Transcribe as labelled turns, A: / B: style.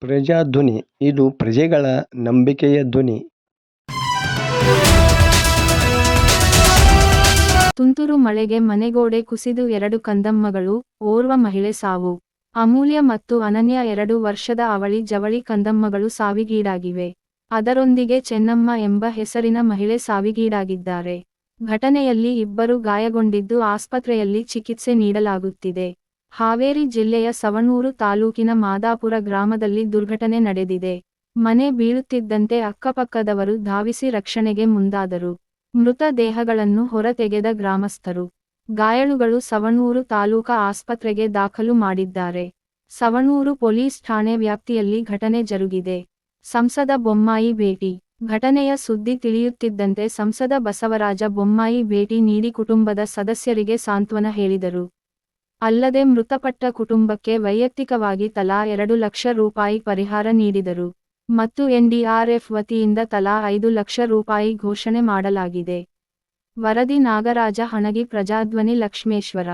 A: ಪ್ರಜಾಧ್ವನಿ, ಇದು ಪ್ರಜೆಗಳ ನಂಬಿಕೆಯ ಧ್ವನಿ.
B: ತುಂತುರು ಮಳೆಗೆ ಮನೆಗೋಡೆ ಕುಸಿದು ಎರಡು ಕಂದಮ್ಮಗಳು, ಓರ್ವ ಮಹಿಳೆ ಸಾವು. ಅಮೂಲ್ಯ ಮತ್ತು ಅನನ್ಯ ಎರಡು ವರ್ಷದ ಅವಳಿ ಜವಳಿ ಕಂದಮ್ಮಗಳು ಸಾವಿಗೀಡಾಗಿವೆ. ಅದರೊಂದಿಗೆ ಚೆನ್ನಮ್ಮ ಎಂಬ ಹೆಸರಿನ ಮಹಿಳೆ ಸಾವಿಗೀಡಾಗಿದ್ದಾರೆ. ಘಟನೆಯಲ್ಲಿ ಇಬ್ಬರು ಗಾಯಗೊಂಡಿದ್ದು ಆಸ್ಪತ್ರೆಯಲ್ಲಿ ಚಿಕಿತ್ಸೆ ನೀಡಲಾಗುತ್ತಿದೆ. ಹಾವೇರಿ ಜಿಲ್ಲೆಯ ಸವಣೂರು ತಾಲೂಕಿನ ಮಾದಾಪುರ ಗ್ರಾಮದಲ್ಲಿ ದುರ್ಘಟನೆ ನಡೆದಿದೆ. ಮನೆ ಬೀಳುತ್ತಿದ್ದಂತೆ ಅಕ್ಕಪಕ್ಕದವರು ಧಾವಿಸಿ ರಕ್ಷಣೆಗೆ ಮುಂದಾದರು. ಮೃತ ದೇಹಗಳನ್ನು ಹೊರತೆಗೆದ ಗ್ರಾಮಸ್ಥರು. ಗಾಯಾಳುಗಳು ಸವಣೂರು ತಾಲೂಕಾ ಆಸ್ಪತ್ರೆಗೆ ದಾಖಲು ಮಾಡಿದ್ದಾರೆ. ಸವಣೂರು ಪೊಲೀಸ್ ಠಾಣೆ ವ್ಯಾಪ್ತಿಯಲ್ಲಿ ಘಟನೆ ಜರುಗಿದೆ. ಸಂಸದ ಬೊಮ್ಮಾಯಿ ಭೇಟಿ. ಘಟನೆಯ ಸುದ್ದಿ ತಿಳಿಯುತ್ತಿದ್ದಂತೆ ಸಂಸದ ಬಸವರಾಜ ಬೊಮ್ಮಾಯಿ ಭೇಟಿ ನೀಡಿ ಕುಟುಂಬದ ಸದಸ್ಯರಿಗೆ ಸಾಂತ್ವನ ಹೇಳಿದರು. ಅಲ್ಲದೆ ಮೃತಪಟ್ಟ ಕುಟುಂಬಕ್ಕೆ ವೈಯಕ್ತಿಕವಾಗಿ ತಲಾ ಎರಡು ಲಕ್ಷ ರೂಪಾಯಿ ಪರಿಹಾರ ನೀಡಿದರು. ಮತ್ತು ಎನ್ಡಿಆರ್ಎಫ್ ವತಿಯಿಂದ ತಲಾ ಐದು ಲಕ್ಷ ರೂಪಾಯಿ ಘೋಷಣೆ ಮಾಡಲಾಗಿದೆ. ವರದಿ ನಾಗರಾಜ ಹಣಗಿ ಪ್ರಜಾಧ್ವನಿ ಲಕ್ಷ್ಮೇಶ್ವರ.